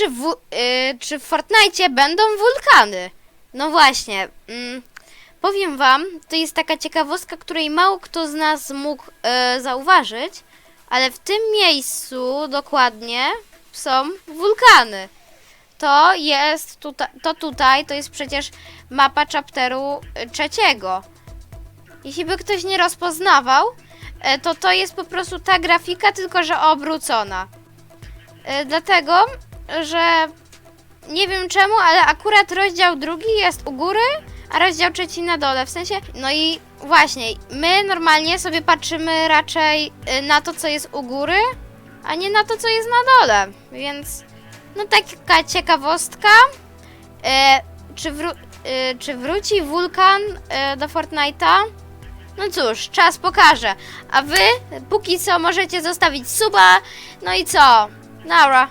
czy w, y, czy w Fortnite będą wulkany? No właśnie. Mm, powiem wam, to jest taka ciekawostka, której mało kto z nas mógł y, zauważyć, ale w tym miejscu dokładnie są wulkany. To jest tutaj, to tutaj, to jest przecież mapa chapteru y, trzeciego. Jeśli by ktoś nie rozpoznawał, e, to to jest po prostu ta grafika, tylko że obrócona. E, Dlatego, że nie wiem czemu, ale akurat rozdział drugi jest u góry, a rozdział trzeci na dole. W sensie, no i właśnie, my normalnie sobie patrzymy raczej y, na to, co jest u góry, a nie na to, co jest na dole. Więc, no taka ciekawostka. E, czy, wró- y, czy wróci wulkan y, do Fortnite'a? No cóż, czas pokaże. A wy póki co możecie zostawić suba. No i co? Nara.